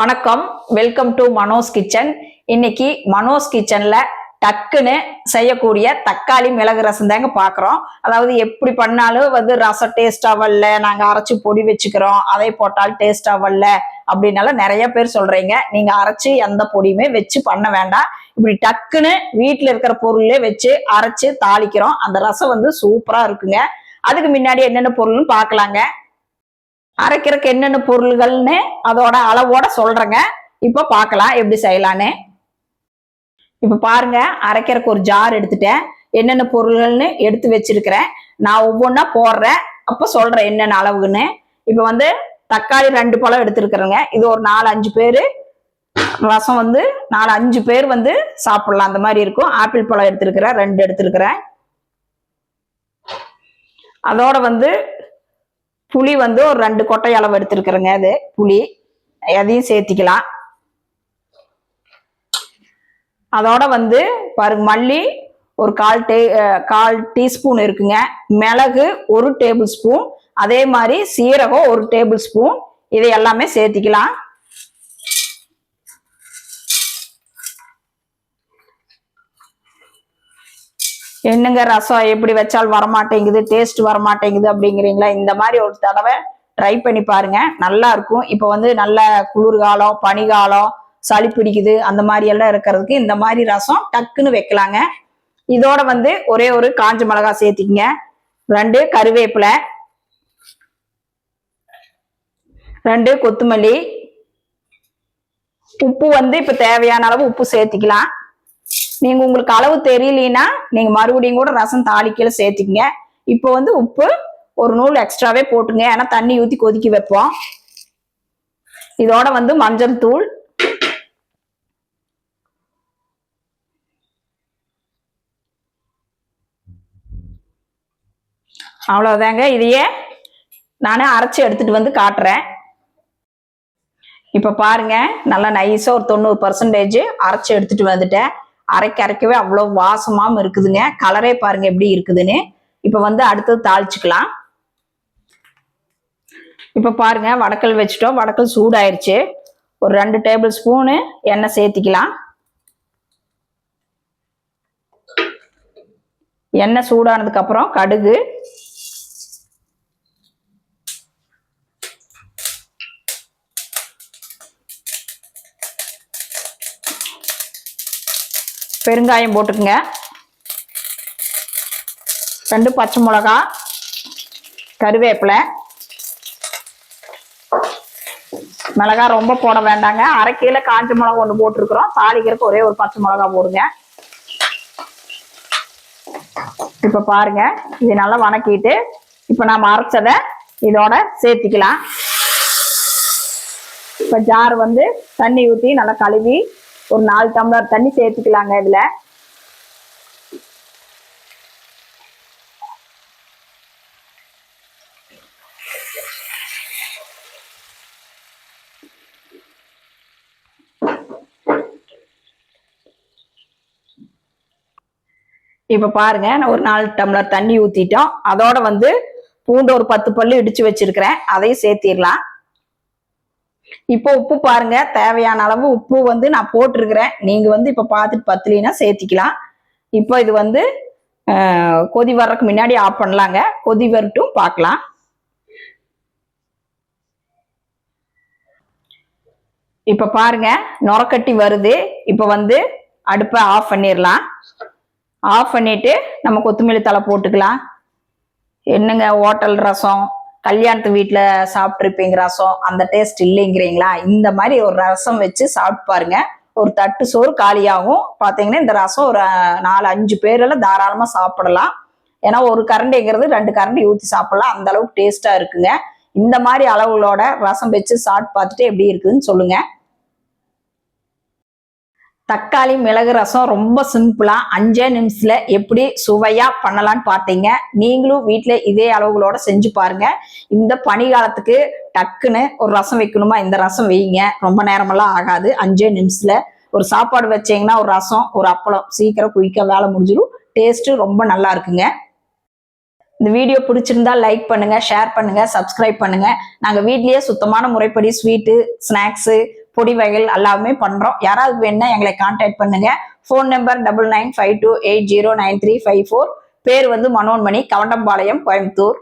வணக்கம். Welcome to Mano's kitchen இன்னைக்கு மனோஸ் கிச்சன்ல டக்குன்னு செய்யக்கூடிய தக்காளி மிளகு ரசம் தாங்க பாக்குறோம். அதாவது எப்படி பண்ணாலும் வந்து ரசம் டேஸ்டா வரல நாங்க அரைச்சு பொடி வச்சுக்கிறோம் அதை போட்டால் டேஸ்டா வரல அப்படின்னால நிறைய பேர் சொல்றீங்க. நீங்க அரைச்சு எந்த பொடியுமே வச்சு பண்ண வேண்டாம். இப்படி டக்குன்னு வீட்டுல இருக்கிற பொருளே வச்சு அரைச்சு தாளிக்கிறோம். அந்த ரசம் வந்து சூப்பரா இருக்குங்க. அதுக்கு முன்னாடி என்னென்ன பொருள்னு பார்க்கலாங்க. அரைக்கிறதுக்கு என்னென்ன பொருள்கள்னு அதோட அளவோட சொல்றேங்க. இப்போ பார்க்கலாம் எப்படி செய்யலான்னு. இப்போ பாருங்க அரைக்கிறதுக்கு ஒரு ஜார் எடுத்துட்டேன். என்னென்ன பொருள்கள்னு எடுத்து வச்சிருக்கிறேன். நான் ஒவ்வொன்றா போடுறேன். அப்போ சொல்றேன் என்னென்ன அளவுன்னு இப்போ வந்து தக்காளி ரெண்டு பழம் எடுத்துருக்குறேங்க. இது ஒரு நாலு அஞ்சு பேர். ரசம் வந்து நாலு அஞ்சு பேர் வந்து சாப்பிடலாம். அந்த மாதிரி இருக்கும். ஆப்பிள் பழம் எடுத்துருக்கிறேன் ரெண்டு எடுத்துருக்கிறேன். அதோட வந்து புளி வந்து ஒரு ரெண்டு கொட்டை அளவு எடுத்துருக்குறேங்க அது. புளி. அதையும் சேர்த்திக்கலாம். அதோட வந்து பாருங்க மல்லி ஒரு கால் டே கால் டீஸ்பூன் இருக்குங்க. மிளகு ஒரு டேபிள் ஸ்பூன். அதே மாதிரி சீரகம் ஒரு டேபிள் ஸ்பூன். இதை எல்லாமே சேர்த்திக்கலாம். என்னங்க ரசம் எப்படி வச்சால் வரமாட்டேங்குது டேஸ்ட் வரமாட்டேங்குது அப்படிங்கிறீங்களா? இந்த மாதிரி ஒரு தடவை ட்ரை பண்ணி பாருங்க. நல்லா இருக்கும். இப்போ வந்து நல்ல குளிர்காலம் பனிகாலம் சளி பிடிக்குது அந்த மாதிரி எல்லாம் இருக்கிறதுக்கு இந்த மாதிரி ரசம் டக்குன்னு வைக்கலாங்க. இதோட வந்து ஒரே ஒரு காஞ்ச மிளகா சேர்த்திக்கங்க. ரெண்டு கருவேப்பிலை. ரெண்டு கொத்தமல்லி. உப்பு வந்து இப்போ தேவையான அளவு உப்பு சேர்த்திக்கலாம். நீங்க உங்களுக்கு அளவு தெரியலனா நீங்க மறுபடியும் கூட ரசம் தாளிக்கையில சேர்த்துக்கங்க. இப்போ வந்து உப்பு ஒரு நூல் எக்ஸ்ட்ராவே போட்டுங்க ஏன்னா தண்ணி ஊத்தி கொதிக்க வைப்போம். இதோட வந்து மஞ்சள் தூள். அவ்வளவுதாங்க. இதையே நானே அரைச்சி எடுத்துட்டு வந்து காட்டுறேன். இப்ப பாருங்க நல்லா நைஸா ஒரு தொண்ணூறு பர்சன்டேஜ் அரைச்சி எடுத்துட்டு வந்துட்டேன். அரைக்க அரைக்கவே அவ்வளோ வாசமாகவும் இருக்குதுங்க. கலரே பாருங்க எப்படி இருக்குதுன்னு. இப்போ வந்து அடுத்தது தாளிச்சுக்கலாம். இப்போ பாருங்க வடக்கல் வச்சுட்டோம். வடக்கல் சூடாயிருச்சு. ஒரு ரெண்டு டேபிள் ஸ்பூனு எண்ணெய் சேர்த்திக்கலாம். எண்ணெய் சூடானதுக்கப்புறம் கடுகு பெருங்காயம் போட்டுக்குங்க. ரெண்டு பச்சை மிளகா கருவேப்பிலை. மிளகா ரொம்ப போட வேண்டாங்க. அரை கீழே காஞ்ச மிளகா ஒன்று போட்டிருக்கிறோம். தாளிக்கிறதுக்கு ஒரே ஒரு பச்சை மிளகா போடுங்க. இப்ப பாருங்க இது நல்லா வணக்கிட்டு இப்ப நாம அரைச்சதை இதோட சேர்த்திக்கலாம். இப்ப ஜார் வந்து தண்ணி ஊற்றி நல்லா கழுவி ஒரு நாலு டம்ளர் தண்ணி சேர்த்துக்கலாங்க இதுல. இப்ப பாருங்க நான் ஒரு நாலு டம்ளர் தண்ணி ஊத்திட்டோம். அதோட வந்து பூண்டு ஒரு பத்து பல்லு இடிச்சு வச்சிருக்கிறேன். அதையும் சேர்த்திடலாம். இப்போ உப்பு பாருங்க தேவையான அளவு உப்பு வந்து நான் போட்டிருக்கிறேன். நீங்க வந்து இப்ப பார்த்துட்டு பத்தலினா சேர்த்திக்கலாம். இப்போ இது வந்து கொதி வர்றதுக்கு முன்னாடி ஆஃப் பண்ணலாங்க. கொதி வரட்டும் பார்க்கலாம். இப்ப பாருங்க நுரக்கட்டி வருது. இப்ப வந்து அடுப்பை ஆஃப் பண்ணிடலாம். ஆஃப் பண்ணிட்டு நம்ம கொத்தமல்லி தலை போட்டுக்கலாம். என்னங்க ஹோட்டல் ரசம்? கல்யாணத்து வீட்டில் சாப்பிட்ருப்பீங்க ரசம் அந்த டேஸ்ட் இல்லைங்கிறீங்களா? இந்த மாதிரி ஒரு ரசம் வச்சு சாப்பிட்டு பாருங்க. ஒரு தட்டு சோறு காலியாகும். பார்த்தீங்கன்னா இந்த ரசம் ஒரு நாலு அஞ்சு பேரெல்லாம் தாராளமாக சாப்பிடலாம். ஏன்னா ஒரு கரண்டிங்கிறது ரெண்டு கரண்டி ஊற்றி சாப்பிடலாம். அந்த அளவுக்கு டேஸ்ட்டாக இருக்குங்க. இந்த மாதிரி அளவுகளோட ரசம் வச்சு சாப்பிட்டு பார்த்துட்டு எப்படி இருக்குதுன்னு சொல்லுங்கள் தக்காளி மிளகு ரசம் ரொம்ப சிம்பிளா அஞ்சே நிமிஷத்துல எப்படி சுவையா பண்ணலாம்னு பார்த்தீங்க. நீங்களும் வீட்டில் இதே அளவுகளோட செஞ்சு பாருங்க. இந்த பனிகாலத்துக்கு டக்குன்னு ஒரு ரசம் வைக்கணுமா? இந்த ரசம் வைங்க. ரொம்ப நேரமெல்லாம் ஆகாது. அஞ்சே நிமிஷத்துல ஒரு சாப்பாடு வச்சீங்கன்னா ஒரு ரசம் ஒரு அப்பளம். சீக்கிரம் குயிக்கா வேலை முடிஞ்சிடும் டேஸ்ட் ரொம்ப நல்லா இருக்குங்க. இந்த வீடியோ பிடிச்சிருந்தா லைக் பண்ணுங்க ஷேர் பண்ணுங்க சப்ஸ்கிரைப் பண்ணுங்க. நாங்க வீட்லயே சுத்தமான முறைப்படி ஸ்வீட்டு ஸ்நாக்ஸு பொடி வகைகள் எல்லாமே பண்றோம். யாராவது வேணும்னா எங்களை கான்டாக்ட் பண்ணுங்க. Phone number double nine five two eight zero nine three five four பேர் வந்து மனோன்மணி கவண்டம்பாளையம் கோயம்புத்தூர்.